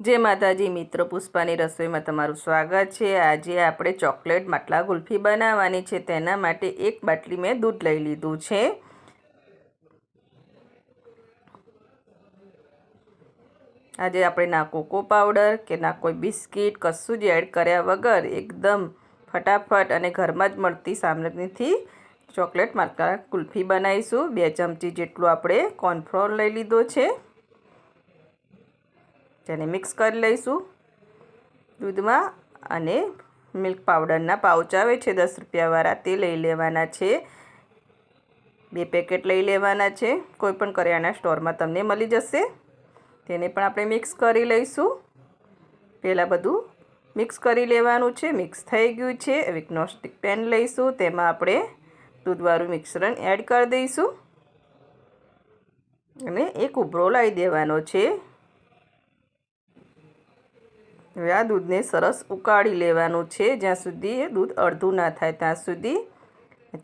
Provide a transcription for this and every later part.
જય માતાજી, મિત્રો પુષ્પાની રસોઈમાં તમારું સ્વાગત છે. આજે આપણે ચોકલેટ માટલા ગુલ્ફી બનાવવાની છે. તેના માટે એક બાટલી મેં દૂધ લઈ લીધું છે. આજે આપણે ના કોકો પાવડર કે ના કોઈ બિસ્કિટ કશું જ એડ કર્યા વગર એકદમ ફટાફટ અને ઘરમાં જ મળતી સામગ્રીથી ચોકલેટ માટલા કુલ્ફી બનાવીશું. બે ચમચી જેટલું આપણે કોર્નફ્લોર લઈ લીધો છે. તેને મિક્સ કરી લઈશું દૂધમાં અને મિલ્ક પાવડરના પાઉચ આવે છે, દસ રૂપિયાવાળા તે લઈ લેવાના છે. બે પેકેટ લઈ લેવાના છે કોઈપણ કરિયાણા સ્ટોરમાં તમને મળી જશે. તેને પણ આપણે મિક્સ કરી લઈશું. પહેલાં બધું મિક્સ કરી લેવાનું છે, મિક્સ થઈ ગયું છે. એક નોસ્ટિક પેન લઈશું, તેમાં આપણે દૂધવાળું મિશ્રણ એડ કરી દઈશું. અને એક ઉભરો લાવી દેવાનો છે. હવે આ દૂધને સરસ ઉકાળી લેવાનું છે, જ્યાં સુધી એ દૂધ અડધું ના થાય. ત્યાં સુધી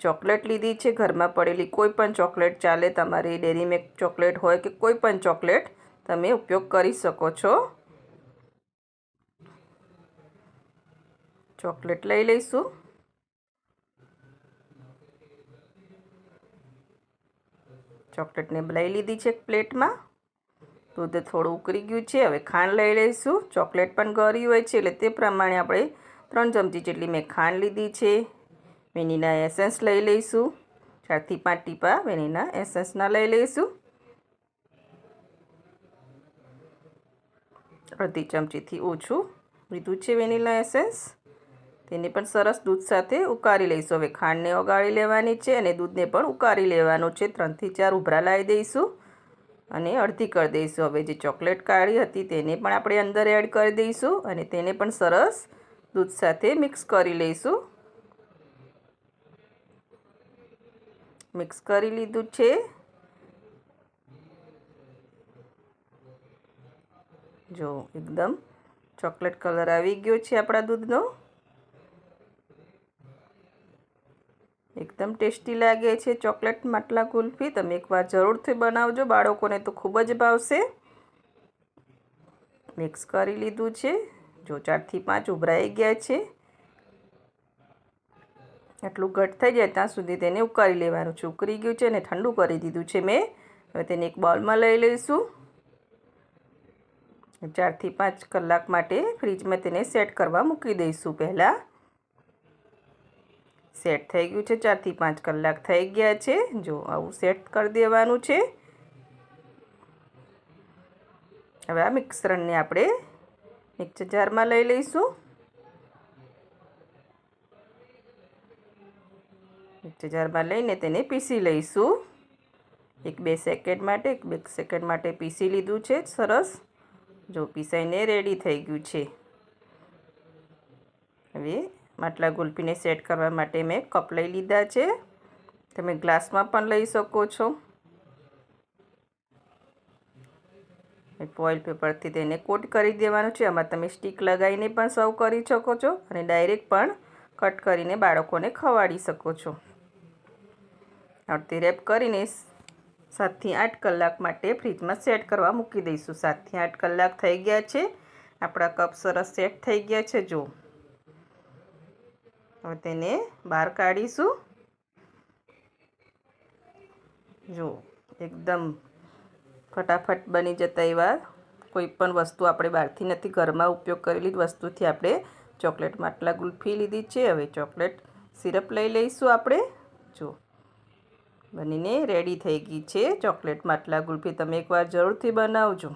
ચોકલેટ લીધી છે, ઘરમાં પડેલી કોઈ પણ ચોકલેટ ચાલે, તમારી ડેરી મિલ્ક ચોકલેટ હોય કે કોઈ પણ ચોકલેટ, તમે ઉપયોગ કરી શકો છો. ચોકલેટ લઈ લઈશું. ચોકલેટને લઈ લીધી છે પ્લેટમાં. દૂધ થોડું ઉકળી ગયું છે. હવે ખાંડ લઈ લઈશું. ચોકલેટ પણ ગરી હોય છે એટલે તે પ્રમાણે આપણે ત્રણ ચમચી જેટલી મેં ખાંડ લીધી છે. વેનીના એસેન્સ લઈ લઈશું. ચારથી પાંચ ટીપા વેનીના એસેન્સના લઈ લઈશું. અડધી ચમચીથી ઓછું લીધું છે વેનીલા એસેન્સ. તેને પણ સરસ દૂધ સાથે ઉકાળી લઈશું. હવે ખાંડને ઓગાળી લેવાની છે અને દૂધને પણ ઉકાળી લેવાનું છે. ત્રણથી ચાર ઉભરા લાવી દઈશું. અને અડધી કરી દઈશું. હવે જે ચોકલેટ કાઢી હતી તેને પણ આપણે અંદર એડ કરી દઈશું અને તેને પણ સરસ દૂધ સાથે મિક્સ કરી લઈશું. મિક્સ કરી લીધું છે. જો એકદમ ચોકલેટ કલર આવી ગયો છે આપણા દૂધનો. એકદમ ટેસ્ટી લાગે છે ચોકલેટ માટલા કુલ્ફી. તમે એકવાર જરૂરથી બનાવજો. બાળકોને તો ખૂબ જ ભાવશે. મિક્સ કરી લીધું છે. જો ચારથી પાંચ ઉભરાઈ ગયા છે. આટલું ઘટ થઈ જાય ત્યાં સુધી તેને ઉકાળી લેવાનું. છે ઉકળી ગયું છે અને ઠંડુ કરી દીધું છે મેં. હવે તેને એક બોલમાં લઈ લઈશું. ચારથી પાંચ કલાક માટે ફ્રીજમાં તેને સેટ કરવા મૂકી દઈશું પહેલાં. સેટ થઈ ગયું છે, ચારથી પાંચ કલાક થઈ ગયા છે. જો આવું સેટ કરી દેવાનું છે. હવે આ મિક્સરને આપણે મિક્સર જારમાં લઈ લઈશું. મિક્સર જારમાં લઈને તેને પીસી લઈશું. એક બે સેકન્ડ માટે, એક બે સેકન્ડ માટે પીસી લીધું છે, સરસ. જો પીસાઈને રેડી થઈ ગયું છે. હવે માટલા ગુલ્ફીને સેટ કરવા માટે મેં કપ લઈ લીધા છે. તમે ગ્લાસમાં પણ લઈ શકો છો. ફોઇલ પેપરથી તેને કોટ કરી દેવાનું છે. આમાં તમે સ્ટીક લગાવીને પણ સર્વ કરી શકો છો અને ડાયરેક્ટ પણ કટ કરીને બાળકોને ખવાડી શકો છો. અડધી રેપ કરીને સાતથી આઠ કલાક માટે ફ્રીજમાં સેટ કરવા મૂકી દઈશું. સાતથી આઠ કલાક થઈ ગયા છે. આપણા કપ સરસ સેટ થઈ ગયા છે. જો હવે તેને બહાર કાઢીશું. જો, એકદમ ફટાફટ બની જતા એવા કોઈ પણ વસ્તુ આપણે બહારથી નથી ઘરમાં ઉપયોગ કરેલી વસ્તુથી આપણે ચોકલેટ માટલા ગુલ્ફી લીધી છે. હવે ચોકલેટ સિરપ લઈ લઈશું આપણે. જો, બનીને રેડી થઈ ગઈ છે. ચોકલેટ માટલા ગુલ્ફી તમે એકવાર જરૂરથી બનાવજો.